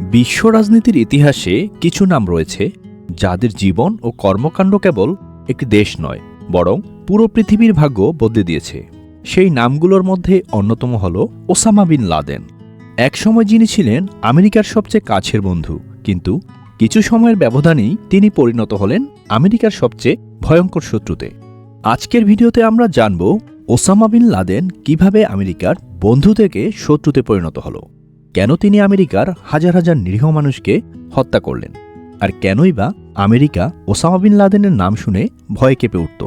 বিশ্ব রাজনীতির ইতিহাসে কিছু নাম রয়েছে যাদের জীবন ও কর্মকাণ্ড কেবল একটি দেশ নয়, বরং পুরো পৃথিবীর ভাগ্য বদলে দিয়েছে। সেই নামগুলোর মধ্যে অন্যতম হল ওসামা বিন লাদেন। একসময় যিনি ছিলেন আমেরিকার সবচেয়ে কাছের বন্ধু, কিন্তু কিছু সময়ের ব্যবধানেই তিনি পরিণত হলেন আমেরিকার সবচেয়ে ভয়ঙ্কর শত্রুতে। আজকের ভিডিওতে আমরা জানব ওসামা বিন লাদেন কীভাবে আমেরিকার বন্ধু থেকে শত্রুতে পরিণত হল। কেন তিনি আমেরিকার হাজার হাজার নিরীহ মানুষকে হত্যা করলেন? আর কেনই বা আমেরিকা ওসামা বিন লাদেনের নাম শুনে ভয়ে কেঁপে উঠত?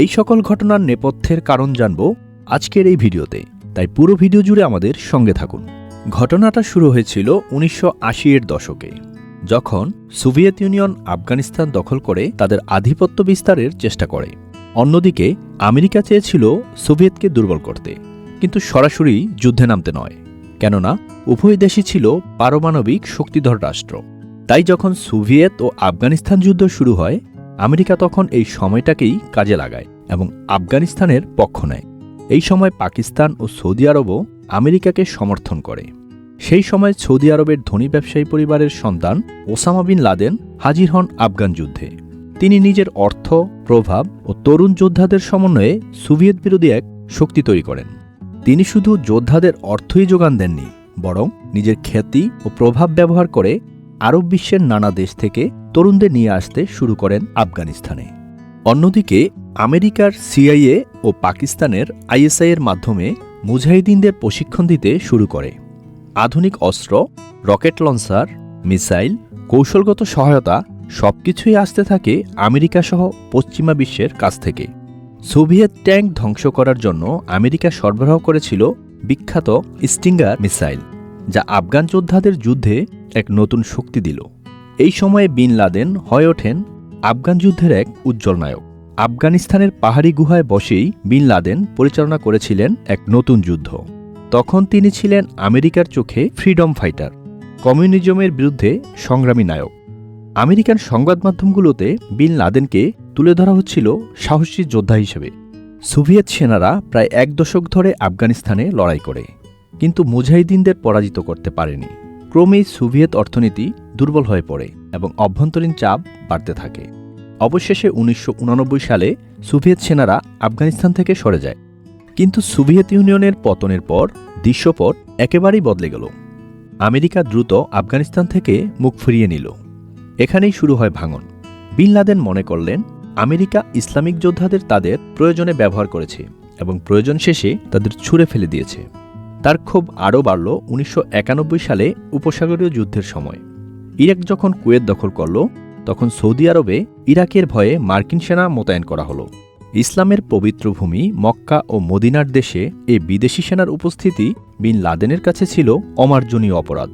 এই সকল ঘটনার নেপথ্যের কারণ জানব আজকের এই ভিডিওতে। তাই পুরো ভিডিও জুড়ে আমাদের সঙ্গে থাকুন। ঘটনাটা শুরু হয়েছিল উনিশশো আশি এর দশকে, যখন সোভিয়েত ইউনিয়ন আফগানিস্তান দখল করে তাদের আধিপত্য বিস্তারের চেষ্টা করে। অন্যদিকে আমেরিকা চেয়েছিল সোভিয়েতকে দুর্বল করতে, কিন্তু সরাসরি যুদ্ধে নামতে নয়। কেননা উভয় দেশই ছিল পারমাণবিক শক্তিধর রাষ্ট্র। তাই যখন সোভিয়েত ও আফগানিস্তান যুদ্ধ শুরু হয়, আমেরিকা তখন এই সময়টাকেই কাজে লাগায় এবং আফগানিস্তানের পক্ষ নেয়। এই সময় পাকিস্তান ও সৌদি আরবও আমেরিকাকে সমর্থন করে। সেই সময় সৌদি আরবের ধনী ব্যবসায়ী পরিবারের সন্তান ওসামা বিন লাদেন হাজির হন আফগান যুদ্ধে। তিনি নিজের অর্থ, প্রভাব ও তরুণ যোদ্ধাদের সমন্বয়ে সোভিয়েত বিরোধী এক শক্তি তৈরি করেন। তিনি শুধু যোদ্ধাদের অর্থই যোগান দেননি, বরং নিজের খ্যাতি ও প্রভাব ব্যবহার করে আরব বিশ্বের নানা দেশ থেকে তরুণদের নিয়ে আসতে শুরু করেন আফগানিস্তানে। অন্যদিকে, আমেরিকার সিআইএ ও পাকিস্তানের আইএসআই এর মাধ্যমে মুজাহিদিনদের প্রশিক্ষণ দিতে শুরু করে। আধুনিক অস্ত্র, রকেট লঞ্চার, মিসাইল, কৌশলগত সহায়তা সবকিছুই আসতে থাকে আমেরিকা সহ পশ্চিমা বিশ্বের কাছ থেকে। সোভিয়েত ট্যাঙ্ক ধ্বংস করার জন্য আমেরিকা সরবরাহ করেছিল বিখ্যাত স্টিঙ্গার মিসাইল, যা আফগান যোদ্ধাদের যুদ্ধে এক নতুন শক্তি দিল। এই সময়ে বিন লাদেন হয়ে ওঠেন আফগান যুদ্ধের এক উজ্জ্বল নায়ক। আফগানিস্তানের পাহাড়ি গুহায় বসেই বিন লাদেন পরিচালনা করেছিলেন এক নতুন যুদ্ধ। তখন তিনি ছিলেন আমেরিকার চোখে ফ্রিডম ফাইটার, কমিউনিজমের বিরুদ্ধে সংগ্রামী নায়ক। আমেরিকান সংবাদ মাধ্যমগুলোতে বিন লাদেনকে তুলে ধরা হচ্ছিল সাহসী যোদ্ধা হিসেবে। সোভিয়েত সেনারা প্রায় এক দশক ধরে আফগানিস্তানে লড়াই করে, কিন্তু মুজাহিদিনদের পরাজিত করতে পারেনি। ক্রমেই সোভিয়েত অর্থনীতি দুর্বল হয়ে পড়ে এবং অভ্যন্তরীণ চাপ বাড়তে থাকে। অবশেষে উনিশশো সালে সোভিয়েত সেনারা আফগানিস্তান থেকে সরে যায়, কিন্তু সোভিয়েত ইউনিয়নের পতনের পর দৃশ্যপট একেবারেই বদলে গেল। আমেরিকা দ্রুত আফগানিস্তান থেকে মুখ ফিরিয়ে নিল। এখানেই শুরু হয় ভাঙন। বিন লাদেন মনে করলেন, আমেরিকা ইসলামিক যোদ্ধাদের তাদের প্রয়োজনে ব্যবহার করেছে এবং প্রয়োজন শেষে তাদের ছুঁড়ে ফেলে দিয়েছে। তার ক্ষোভ আরও বাড়ল উনিশশো একানব্বই সালে উপসাগরীয় যুদ্ধের সময়। ইরাক যখন কুয়েত দখল করল, তখন সৌদি আরবে ইরাকের ভয়ে মার্কিন সেনা মোতায়েন করা হলো। ইসলামের পবিত্র ভূমি মক্কা ও মদিনার দেশে এই বিদেশি সেনার উপস্থিতি বিন লাদেনের কাছে ছিল অমার্জনীয় অপরাধ।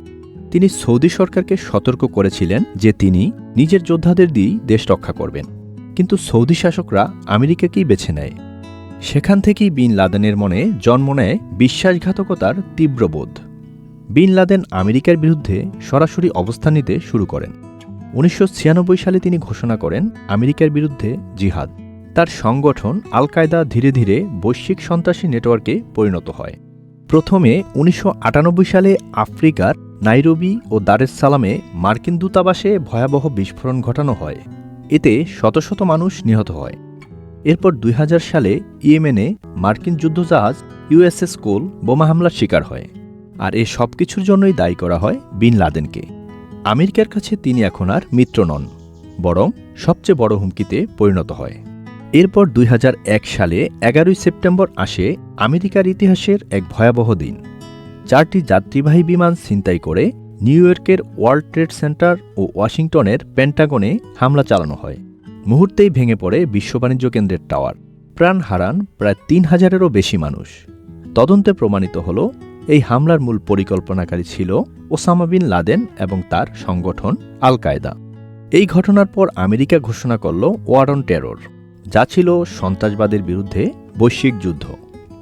তিনি সৌদি সরকারকে সতর্ক করেছিলেন যে তিনি নিজের যোদ্ধাদের দিয়েই দেশ রক্ষা করবেন। কিন্তু সৌদি শাসকরা আমেরিকাকেই বেছে নেয়। সেখান থেকেই বিন লাদেনের মনে জন্ম নেয় বিশ্বাসঘাতকতার তীব্র বোধ। বিন লাদেন আমেরিকার বিরুদ্ধে সরাসরি অবস্থান নিতে শুরু করেন। উনিশশো ছিয়ানব্বই সালে তিনি ঘোষণা করেন আমেরিকার বিরুদ্ধে জিহাদ। তার সংগঠন আল কায়দা ধীরে ধীরে বৈশ্বিক সন্ত্রাসী নেটওয়ার্কে পরিণত হয়। প্রথমে উনিশশো আটানব্বই সালে আফ্রিকার নাইরোবি ও দারেস সালামে মার্কিন দূতাবাসে ভয়াবহ বিস্ফোরণ ঘটানো হয়। এতে শত শত মানুষ নিহত হয়। এরপর দুই হাজার সালে ইয়েমেনে মার্কিন যুদ্ধজাহাজ ইউএসএস কোল বোমা হামলার শিকার হয় আর এ সব কিছুর জন্যই দায়ী করা হয় বিন লাদেনকে। আমেরিকার কাছে তিনি এখন আর মিত্র নন, বরং সবচেয়ে বড় হুমকিতে পরিণত হয়। এরপর দুই হাজার এক সালে এগারোই সেপ্টেম্বর আসে আমেরিকার ইতিহাসের এক ভয়াবহ দিন। চারটি যাত্রীবাহী বিমান ছিনতাই করে নিউ ইয়র্কের ওয়ার্ল্ড ট্রেড সেন্টার ও ওয়াশিংটনের পেন্টাগনে হামলা চালানো হয়। মুহূর্তেই ভেঙে পড়ে বিশ্ব বাণিজ্য কেন্দ্রের টাওয়ার। প্রাণ হারান প্রায় তিন হাজারেরও বেশি মানুষ। তদন্তে প্রমাণিত হল, এই হামলার মূল পরিকল্পনাকারী ছিল ওসামা বিন লাদেন এবং তার সংগঠন আল কায়দা এই ঘটনার পর আমেরিকা ঘোষণা করল ওয়ার অন টেরর, যা ছিল সন্ত্রাসবাদের বিরুদ্ধে বৈশ্বিক যুদ্ধ।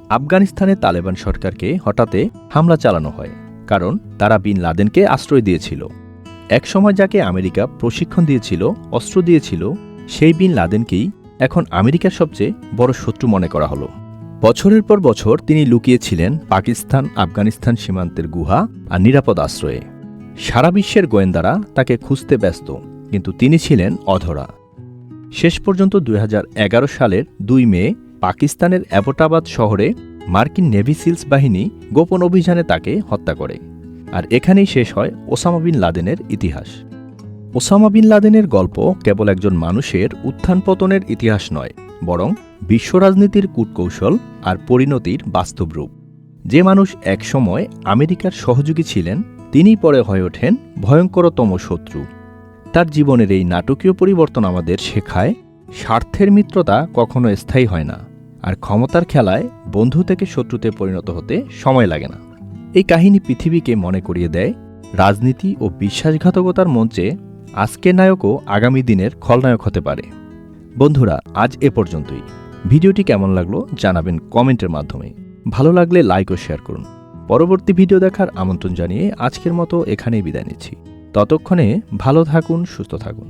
আফগানিস্তানে তালেবান সরকারকে হঠাতে হামলা চালানো হয়, কারণ তারা বিন লাদেনকে আশ্রয় দিয়েছিল। একসময় যাকে আমেরিকা প্রশিক্ষণ দিয়েছিল, অস্ত্র দিয়েছিল, সেই বিন লাদেনকেই এখন আমেরিকার সবচেয়ে বড় শত্রু মনে করা হলো। বছরের পর বছর তিনি লুকিয়েছিলেন পাকিস্তান, আফগানিস্তান সীমান্তের গুহা আর নিরাপদ আশ্রয়ে। সারা বিশ্বের গোয়েন্দারা তাকে খুঁজতে ব্যস্ত, কিন্তু তিনি ছিলেন অধরা। শেষ পর্যন্ত দু হাজার এগারো সালের দুই মে পাকিস্তানের অ্যাবোটাবাদ শহরে মার্কিন নেভি সিলস বাহিনী গোপন অভিযানে তাকে হত্যা করে। আর এখানেই শেষ হয় ওসামা বিন লাদেনের ইতিহাস। ওসামা বিন লাদেনের গল্প কেবল একজন মানুষের উত্থান পতনের ইতিহাস নয়, বরং বিশ্ব রাজনীতির কূটকৌশল আর পরিণতির বাস্তব রূপ। যে মানুষ একসময় আমেরিকার সহযোগী ছিলেন, তিনি পরে হয়ে ওঠেন ভয়ঙ্করতম শত্রু। তার জীবনের এই নাটকীয় পরিবর্তন আমাদের শেখায়, স্বার্থের মিত্রতা কখনো স্থায়ী হয় না। আর ক্ষমতার খেলায় বন্ধু থেকে শত্রুতে পরিণত হতে সময় লাগে না। এই কাহিনী পৃথিবীকে মনে করিয়ে দেয় রাজনীতি ও বিশ্বাসঘাতকতার মঞ্চে আজকের নায়কও আগামী দিনের খলনায়ক হতে পারে। বন্ধুরা, আজ এ পর্যন্তই। ভিডিওটি কেমন লাগল জানাবেন কমেন্টের মাধ্যমে। ভালো লাগলে লাইক ও শেয়ার করুন। পরবর্তী ভিডিও দেখার আমন্ত্রণ জানিয়ে আজকের মতো এখানেই বিদায় নিচ্ছি। ততক্ষণে ভালো থাকুন, সুস্থ থাকুন।